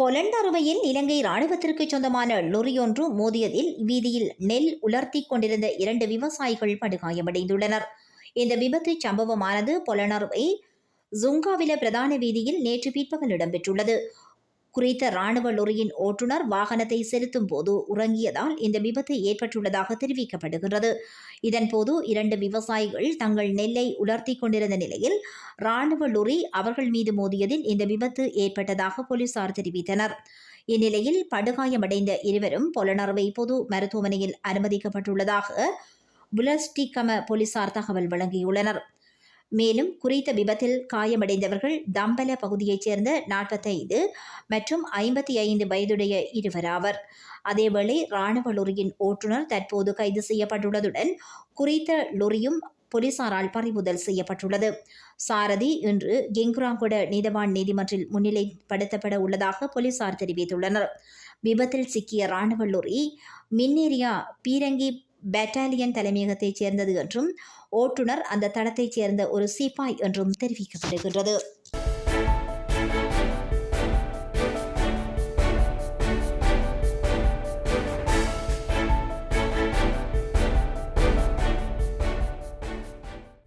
பொலண்ட் அறுவையில் இலங்கை ராணுவத்திற்கு சொந்தமான லொரியொன்று மோதியதில் வீதியில் நெல் உலர்த்தி கொண்டிருந்த இரண்டு விவசாயிகள் படுகாயமடைந்துள்ளனர். இந்த விபத்து சம்பவமானது பொலனறுவை ஜுங்காவில பிரதான வீதியில் நேற்று பிற்பகல் இடம்பெற்றுள்ளது. குறித்த ராணுவ லொரியின் ஓட்டுநர் வாகனத்தை செலுத்தும் போது உறங்கியதால் இந்த விபத்து ஏற்பட்டுள்ளதாக தெரிவிக்கப்படுகிறது இதன்போது இரண்டு விவசாயிகள் தங்கள் நெல்லை உலர்த்தி கொண்டிருந்த நிலையில் ராணுவ லொரி அவர்கள் மீது மோதியதில் இந்த விபத்து ஏற்பட்டதாக போலீசார் தெரிவித்தனர். இந்நிலையில் படுகாயமடைந்த இருவரும் பொலனறுவை பொது மருத்துவமனையில் அனுமதிக்கப்பட்டுள்ளதாக புலஸ்டிகம போலீசார் தகவல் வழங்கியுள்ளனர். மேலும் குறித்த விபத்தில் காயமடைந்தவர்கள் தம்பல பகுதியைச் சேர்ந்த நாற்பத்தைந்து மற்றும் ஐம்பத்தி ஐந்து வயதுடைய இருவராவர் அதேவேளை இராணுவ லொரியின் ஓட்டுநர் தற்போது கைது செய்யப்பட்டுள்ளதுடன் குறித்த லொரியும் போலீசாரால் பறிமுதல் செய்யப்பட்டுள்ளது. சாரதி இன்று கெங்குராங்குட நீதவான் நீதிமன்றில் முன்னிலைப்படுத்தப்பட உள்ளதாக போலீசார் தெரிவித்துள்ளனர். விபத்தில் சிக்கிய ராணுவ லொரி மின்னேரியா பீரங்கி பெட்டாலியன் தலைமையகத்தைச் சேர்ந்தது என்றும் ஓட்டுநர் அந்த தளத்தைச் சேர்ந்த ஒரு சிப்பாய் என்றும் தெரிவிக்கப்படுகின்றது